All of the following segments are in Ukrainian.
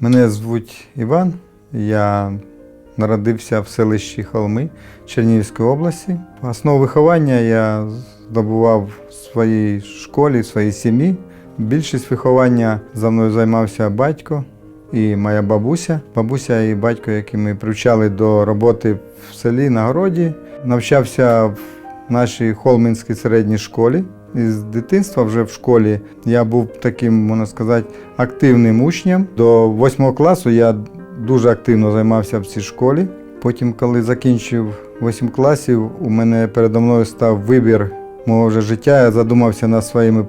Мене звуть Іван. Я народився в селищі Холми Чернігівської області. Основу виховання я здобував в своїй школі, в своїй сім'ї. Більшість виховання за мною займався батько і моя бабуся. Бабуся і батько, які ми привчали до роботи в селі на городі. Навчався в нашій Холминській середній школі. І з дитинства вже в школі я був таким, можна сказати, активним учнем. До восьмого класу я дуже активно займався в цій школі. Потім, коли закінчив восім класів, у мене передо мною став вибір мого вже життя. Я задумався над своїми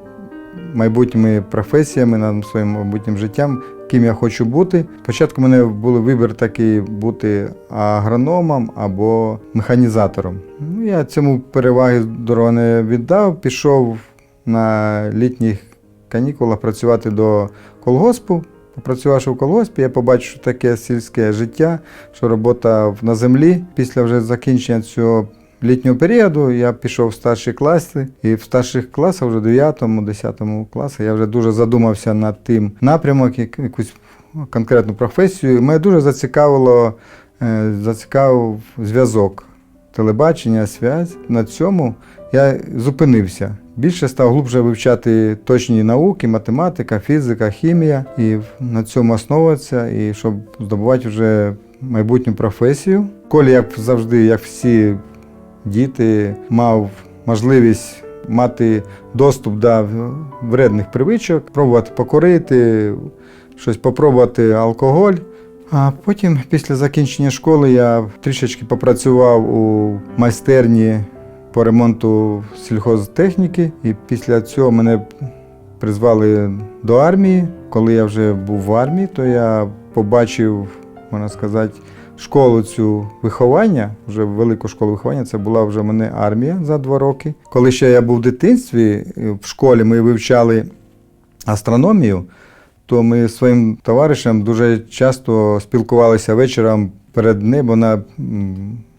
майбутніми професіями, над своїм майбутнім життям, ким я хочу бути. Спочатку мене був вибір такий бути агрономом або механізатором. Ну, я цьому переваги дорого не віддав, пішов на літніх канікулах працювати до колгоспу. Попрацювавши в колгоспі, я побачив, таке сільське життя, що робота на землі. Після вже закінчення цього літнього періоду я пішов в старші класи, і в старших класах, вже 9-10 класі, я вже дуже задумався над тим напрямок, як- якусь конкретну професію. Мене дуже зацікавило, е, зацікавив зв'язок телебачення, связь. На цьому я зупинився. Більше став глибше вивчати точні науки, математика, фізика, хімія, і на цьому основуватися, і щоб здобувати вже майбутню професію. В школі, як завжди, як всі діти, мав можливість мати доступ до вредних привичок, пробувати покорити, щось попробувати алкоголь. А потім, після закінчення школи, я трішечки попрацював у майстерні по ремонту сільхозтехніки, і після цього мене призвали до армії. Коли я вже був в армії, то я побачив, можна сказати, школу цю виховання, вже велику школу виховання. Це була вже мене армія за два роки. Коли ще я був в дитинстві, в школі ми вивчали астрономію, то ми зі своїм товаришем дуже часто спілкувалися вечором перед небом на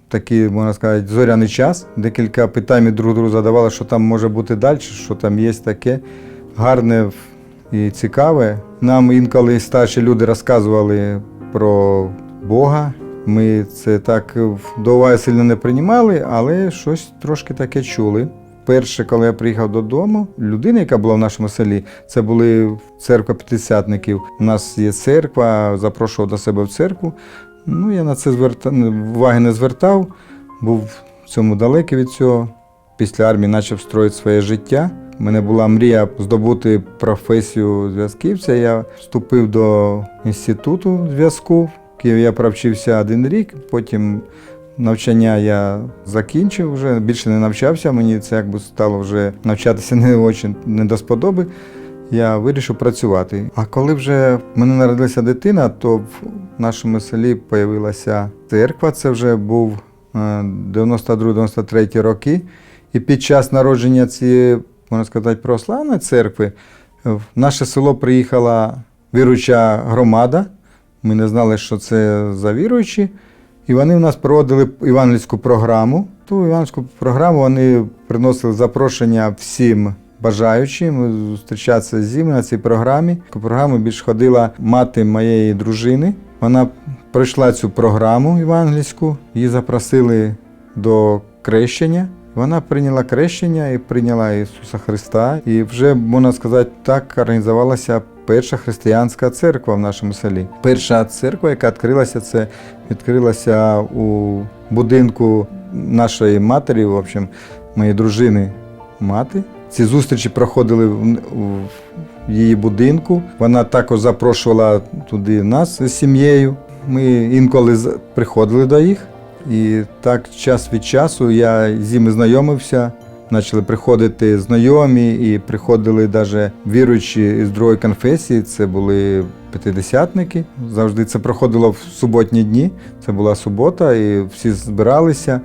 такий, можна сказати, зоряний час. Декілька питань друг другу задавали, що там може бути далі, що там є таке гарне і цікаве. Нам інколи старші люди розказували про Бога. Ми це так до уваги сильно не приймали, але щось трошки таке чули. Перше, коли я приїхав додому, людина, яка була в нашому селі, це були церква п'ятдесятників. У нас є церква, запрошував до себе в церкву. Ну, я на це зверта... уваги не звертав, був в цьому далекий від цього. Після армії почав строїти своє життя. У мене була мрія здобути професію зв'язківця. Я вступив до інституту зв'язку. Києві я провчився один рік, потім навчання я закінчив вже, більше не навчався. Мені це якби стало вже навчатися не дуже не до сподоби. Я вирішив працювати. А коли вже в мене народилася дитина, то в нашому селі з'явилася церква. Це вже був е, 92-93 роки. І під час народження цієї, можна сказати, православної церкви в наше село приїхала віруюча громада. Ми не знали, що це за віруючі. І вони в нас проводили івангельську програму. Ту івангельську програму вони приносили запрошення всім бажаючим зустрічатися зі мною на цій програмі. По програмі більш ходила мати моєї дружини. Вона пройшла цю програму івангельську, її запросили до крещення. Вона прийняла крещення і прийняла Ісуса Христа. І вже, можна сказати, так організувалася перша християнська церква в нашому селі. Перша церква, яка відкрилася, це відкрилася у будинку нашої матері, в общем, моєї дружини мати. Ці зустрічі проходили в, її будинку. Вона також запрошувала туди нас з сім'єю. Ми інколи приходили до їх. І так час від часу я з ними знайомився. Почали приходити знайомі і приходили навіть віруючі з другої конфесії. Це були п'ятидесятники. Завжди це проходило в суботні дні. Це була субота, і всі збиралися.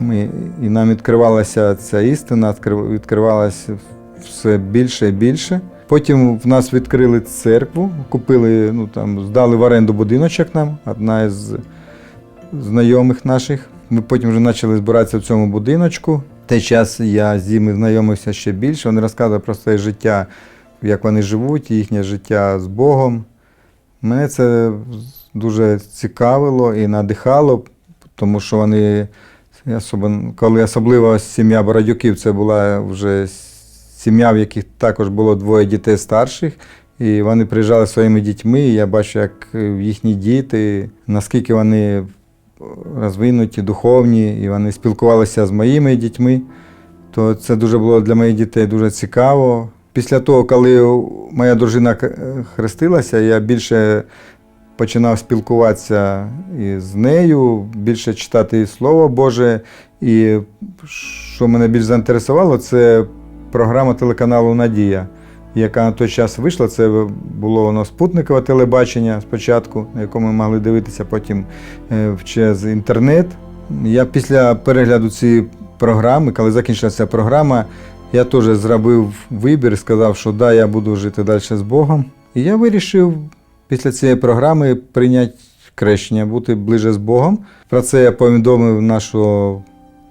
Ми, і нам відкривалася ця істина, відкривалася все більше і більше. Потім в нас відкрили церкву, купили, ну там здали в оренду будиночок нам, одна із знайомих наших. Ми потім вже почали збиратися в цьому будиночку. В той час я з ними знайомився ще більше. Вони розказували про своє життя, як вони живуть, їхнє життя з Богом. Мене це дуже цікавило і надихало, тому що вони, коли особливо сім'я Бородюків, це була вже сім'я, в яких також було двоє дітей старших. І вони приїжджали своїми дітьми, і я бачу, як їхні діти, наскільки вони розвинуті, духовні, і вони спілкувалися з моїми дітьми. То це дуже було для моїх дітей дуже цікаво. Після того, коли моя дружина хрестилася, я більше починав спілкуватися і з нею, більше читати Слово Боже. І що мене більш заінтересувало, це програма телеканалу Надія, яка на той час вийшла. Це було воно спутникове телебачення спочатку, на якому ми могли дивитися потім е, через інтернет. Я після перегляду цієї програми, коли закінчилася програма, я теж зробив вибір сказав, що да, я буду жити далі з Богом. І я вирішив після цієї програми прийняти крещення, бути ближе з Богом. Про це я повідомив нашого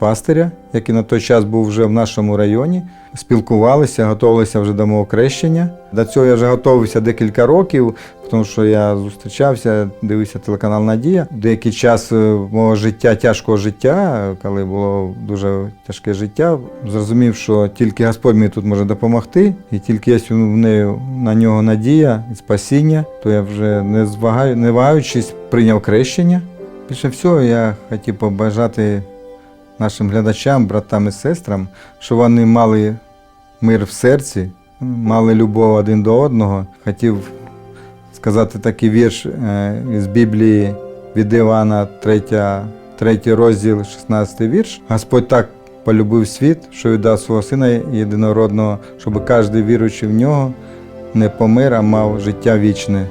пастиря, який на той час був вже в нашому районі. Спілкувалися, готувалися вже до мого крещення. До цього я вже готувався декілька років, тому що я зустрічався, дивився телеканал Надія. Деякий час е, мого життя, тяжкого життя, коли було дуже тяжке життя, зрозумів, що тільки Господь мені тут може допомогти, і тільки є в неї на нього надія і спасіння, то я вже не звагаю, не вагаючись, прийняв крещення. Більше всього, я хотів побажати нашим глядачам, братам і сестрам, щоб вони мали мир в серці, мали любов один до одного. Хотів сказати такий вірш е, із Біблії від Івана, 3, 3 розділ, 16 вірш. Господь так полюбив світ, що віддав свого сина єдинородного, щоб кожен віруючий в нього не помер, а мав життя вічне.